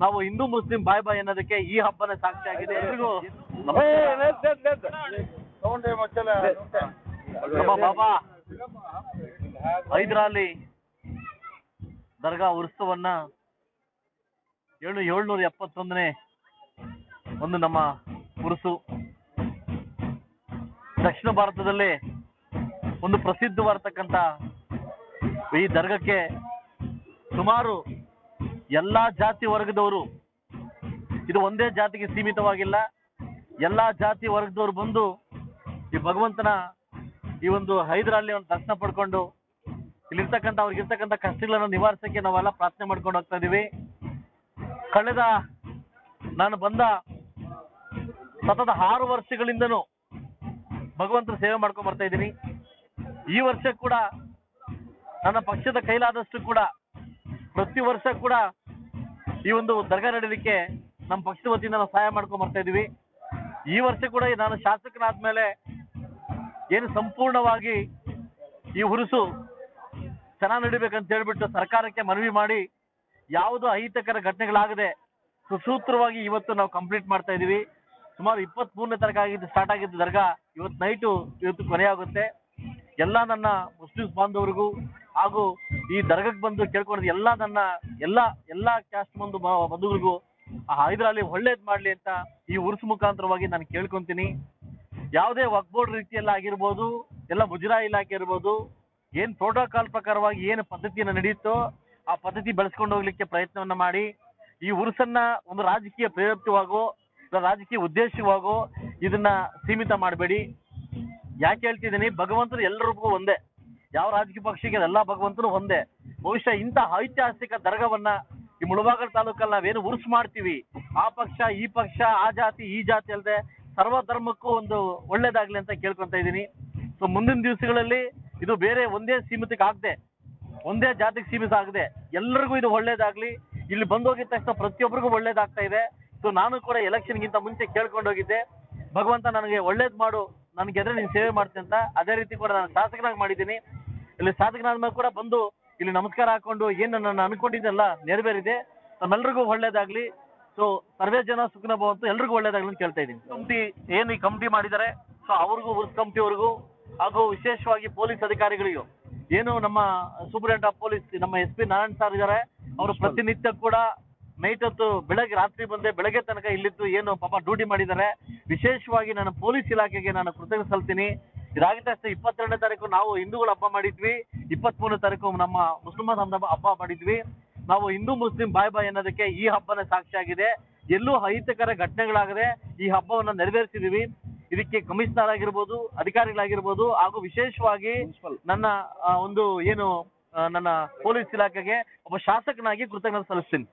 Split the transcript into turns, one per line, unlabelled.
ನಾವು ಹಿಂದೂ ಮುಸ್ಲಿಂ ಬಾಯ್ ಬಾಯ್ ಅನ್ನೋದಕ್ಕೆ ಈ ಹಬ್ಬನ ಸಾಕ್ಷಿಯಾಗಿದೆ ಎಲ್ರಿಗೂ ಬಾಬಾ ಹೈದರಾಲಿ ದರ್ಗಾ ಉತ್ಸವನ್ನ ಏಳು ಏಳ್ನೂರ ಎಪ್ಪತ್ತೊಂದನೇ ಒಂದು ನಮ್ಮ ಉರುಸು ದಕ್ಷಿಣ ಭಾರತದಲ್ಲಿ ಒಂದು ಪ್ರಸಿದ್ಧವಾಗಿರ್ತಕ್ಕಂಥ ಈ ದರ್ಗಕ್ಕೆ ಸುಮಾರು ಎಲ್ಲಾ ಜಾತಿ ವರ್ಗದವರು, ಇದು ಒಂದೇ ಜಾತಿಗೆ ಸೀಮಿತವಾಗಿಲ್ಲ. ಎಲ್ಲಾ ಜಾತಿ ವರ್ಗದವರು ಬಂದು ಈ ಭಗವಂತನ ಈ ಒಂದು ಹೈದರಾಲಿ ಒಂದು ದರ್ಶನ ಪಡ್ಕೊಂಡು ಇಲ್ಲಿರ್ತಕ್ಕಂಥ, ಅವ್ರಿಗಿರ್ತಕ್ಕಂಥ ಕಷ್ಟಗಳನ್ನು ನಿವಾರಿಸಕ್ಕೆ ನಾವೆಲ್ಲ ಪ್ರಾರ್ಥನೆ ಮಾಡ್ಕೊಂಡು ಹೋಗ್ತಾ ಇದೀವಿ. ಕಳೆದ ನಾನು ಬಂದ ಸತತ ಆರು ವರ್ಷಗಳಿಂದನೂ ಭಗವಂತನ ಸೇವೆ ಮಾಡ್ಕೊಂಡ್ ಬರ್ತಾ ಇದ್ದೀನಿ. ಈ ವರ್ಷ ಕೂಡ ನನ್ನ ಪಕ್ಷದ ಕೈಲಾದಷ್ಟು ಕೂಡ, ಪ್ರತಿ ವರ್ಷ ಕೂಡ ಈ ಒಂದು ದರ್ಗಾ ನಡೀಲಿಕ್ಕೆ ನಮ್ಮ ಪಕ್ಷದ ವತಿಯಿಂದ ನಾವು ಸಹಾಯ ಮಾಡ್ಕೊಂಡು ಬರ್ತಾ ಇದೀವಿ ಈ ವರ್ಷ ಕೂಡ ನಾನು ಶಾಸಕನಾದ ಮೇಲೆ ಏನು ಸಂಪೂರ್ಣವಾಗಿ ಈ ಹುರುಸು ಚೆನ್ನಾಗಿ ನಡಿಬೇಕಂತ ಹೇಳ್ಬಿಟ್ಟು ಸರ್ಕಾರಕ್ಕೆ ಮನವಿ ಮಾಡಿ ಯಾವುದು ಅಹಿತಕರ ಘಟನೆಗಳಾಗದೆ ಸುಸೂತ್ರವಾಗಿ ಇವತ್ತು ನಾವು ಕಂಪ್ಲೀಟ್ ಮಾಡ್ತಾ ಇದೀವಿ ಸುಮಾರು ಇಪ್ಪತ್ತ್ ಮೂರನೇ ತಾರೀಕು ಆಗಿದ್ದು ಸ್ಟಾರ್ಟ್ ಆಗಿದ್ದು ದರ್ಗಾ. ಇವತ್ತು ನೈಟು ಇವತ್ತು ಕೊನೆಯಾಗುತ್ತೆ. ಎಲ್ಲ ನನ್ನ ಮುಸ್ಲಿಮ್ಸ್ ಬಾಂಧವರಿಗೂ ಹಾಗೂ ಈ ದರ್ಗಕ್ಕೆ ಬಂದು ಕೇಳ್ಕೊಂಡಿದ್ದು ಎಲ್ಲ ನನ್ನ ಎಲ್ಲ ಎಲ್ಲ ಕ್ಯಾಸ್ಟ್ ಬಂದು ಬಂಧುಗಳಿಗೂ ಹೈದರಾಲಿ ಒಳ್ಳೇದ್ ಮಾಡ್ಲಿ ಅಂತ ಈ ಉರ್ಸ್ ಮುಖಾಂತರವಾಗಿ ನಾನು ಕೇಳ್ಕೊಂತೀನಿ. ಯಾವುದೇ ವಕ್ಬೋರ್ಡ್ ರೀತಿಯಲ್ಲಿ ಆಗಿರ್ಬೋದು, ಎಲ್ಲ ಮುಜರಾಯಿ ಇಲಾಖೆ ಇರ್ಬೋದು, ಏನು ಪ್ರೋಟೋಕಾಲ್ ಪ್ರಕಾರವಾಗಿ ಏನು ಪದ್ಧತಿಯನ್ನು ನಡೆಯುತ್ತೋ ಆ ಪದ್ಧತಿ ಬೆಳೆಸ್ಕೊಂಡು ಹೋಗ್ಲಿಕ್ಕೆ ಪ್ರಯತ್ನವನ್ನ ಮಾಡಿ, ಈ ಉರುಸನ್ನ ಒಂದು ರಾಜಕೀಯ ಪ್ರೇರಿತವಾಗೋ ರಾಜಕೀಯ ಉದ್ದೇಶವಾಗೋ ಇದನ್ನ ಸೀಮಿತ ಮಾಡಬೇಡಿ. ಯಾಕೆ ಹೇಳ್ತಿದ್ದೀನಿ? ಭಗವಂತರು ಎಲ್ಲರಿಗೂ ಒಂದೇ. ಯಾವ ರಾಜಕೀಯ ಪಕ್ಷಕ್ಕೆ ಎಲ್ಲ ಭಗವಂತನು ಒಂದೇ. ಬಹುಶಃ ಇಂಥ ಐತಿಹಾಸಿಕ ದರ್ಗವನ್ನ ಈ ಮುಳಬಾಗಲ್ ತಾಲೂಕಲ್ಲಿ ನಾವೇನು ಉರ್ಸ್ ಮಾಡ್ತೀವಿ. ಆ ಪಕ್ಷ, ಈ ಪಕ್ಷ, ಆ ಜಾತಿ, ಈ ಜಾತಿ ಅಲ್ಲದೆ ಸರ್ವ ಧರ್ಮಕ್ಕೂ ಒಂದು ಒಳ್ಳೇದಾಗ್ಲಿ ಅಂತ ಕೇಳ್ಕೊಂತ ಇದ್ದೀನಿ. ಸೊ ಮುಂದಿನ ದಿವಸಗಳಲ್ಲಿ ಇದು ಬೇರೆ ಒಂದೇ ಸೀಮಿತಕ್ಕೆ ಆಗದೆ, ಒಂದೇ ಜಾತಿಗೆ ಸೀಮಿತ ಆಗದೆ ಎಲ್ಲರಿಗೂ ಇದು ಒಳ್ಳೇದಾಗ್ಲಿ. ಇಲ್ಲಿ ಬಂದೋಗಿದ ತಕ್ಷಣ ಪ್ರತಿಯೊಬ್ಬರಿಗೂ ಒಳ್ಳೇದಾಗ್ತಾ ಇದೆ. ಸೊ ನಾನು ಕೂಡ ಎಲೆಕ್ಷನ್ಗಿಂತ ಮುಂಚೆ ಕೇಳ್ಕೊಂಡೋಗಿದ್ದೆ ಭಗವಂತ ನನಗೆ ಒಳ್ಳೇದ್ ಮಾಡು. ನನಗೆ ಎದ್ರೆ ನೀನು ಸೇವೆ ಮಾಡ್ತೀನಿ ಅಂತ ಅದೇ ರೀತಿ ಕೂಡ ನಾನು ಶಾಸಕನಾಗಿ ಮಾಡಿದ್ದೀನಿ. ಇಲ್ಲಿ ಶಾಸಕನಾದ್ಮೇಲೆ ಕೂಡ ಬಂದು ಇಲ್ಲಿ ನಮಸ್ಕಾರ ಹಾಕೊಂಡು ಏನು ನಾನು ಅನ್ಕೊಂಡಿದ್ದೆಲ್ಲ ನೆರವೇರಿದೆ. ನಮ್ಮೆಲ್ರಿಗೂ ಒಳ್ಳೇದಾಗ್ಲಿ. ಸೊ ಸರ್ವೇ ಜನ ಸುಖನ ಅಂತ ಎಲ್ರಿಗೂ ಒಳ್ಳೇದಾಗ್ಲಿ ಅಂತ ಕೇಳ್ತಾ ಇದ್ದೀನಿ. ಕಮಿಟಿ ಏನು ಈ ಕಮಿಟಿ ಮಾಡಿದ್ದಾರೆ? ಸೊ ಅವ್ರಿಗೂ ಉರ್ಸ್ ಕಮಿಟಿಯವ್ರಿಗೂ ಹಾಗೂ ವಿಶೇಷವಾಗಿ ಪೊಲೀಸ್ ಅಧಿಕಾರಿಗಳಿಗೂ ಏನು ನಮ್ಮ ಸೂಪರಿಂಟೆಂಡೆಂಟ್ ಆಫ್ ಪೊಲೀಸ್ ನಮ್ಮ ಎಸ್ ಪಿ ನಾರಾಯಣ್ ಸರ್ ಇದ್ದಾರೆ. ಅವರು ಪ್ರತಿನಿತ್ಯ ಕೂಡ ನೈಟ್ ಹೊತ್ತು ಬೆಳಗ್ಗೆ ರಾತ್ರಿ ಬಂದೆ ಬೆಳಗ್ಗೆ ತನಕ ಇಲ್ಲಿದ್ದು ಏನು ಪಾಪ ಡ್ಯೂಟಿ ಮಾಡಿದ್ದಾರೆ. ವಿಶೇಷವಾಗಿ ನಾನು ಪೊಲೀಸ್ ಇಲಾಖೆಗೆ ನಾನು ಕೃತಜ್ಞ ಸಲ್ತೀನಿ ಇದಾಗಿದ್ದಷ್ಟೇ ಇಪ್ಪತ್ತೆರಡನೇ ತಾರೀಕು ನಾವು ಹಿಂದೂಗಳು ಹಬ್ಬ ಮಾಡಿದ್ವಿ. ಇಪ್ಪತ್ಮೂರನೇ ತಾರೀಕು ನಮ್ಮ ಮುಸ್ಲಿಮ ಹಬ್ಬ ಹಬ್ಬ ಮಾಡಿದ್ವಿ. ನಾವು ಹಿಂದೂ ಮುಸ್ಲಿಂ ಬಾಯ್ ಬಾಯ್ ಅನ್ನೋದಕ್ಕೆ ಈ ಹಬ್ಬನೇ ಸಾಕ್ಷಿಯಾಗಿದೆ ಎಲ್ಲೂ ಅಹಿತಕರ ಘಟನೆಗಳಾಗದೆ ಈ ಹಬ್ಬವನ್ನು ನೆರವೇರಿಸಿದೀವಿ. ಇದಕ್ಕೆ ಕಮಿಷನರ್ ಆಗಿರ್ಬೋದು ಅಧಿಕಾರಿಗಳಾಗಿರ್ಬೋದು ಹಾಗೂ ವಿಶೇಷವಾಗಿ ನನ್ನ ಒಂದು ಏನು ನನ್ನ ಪೊಲೀಸ್ ಇಲಾಖೆಗೆ ಒಬ್ಬ ಶಾಸಕನಾಗಿ ಕೃತಜ್ಞತೆ ಸಲ್ಲಿಸ್ತೀನಿ.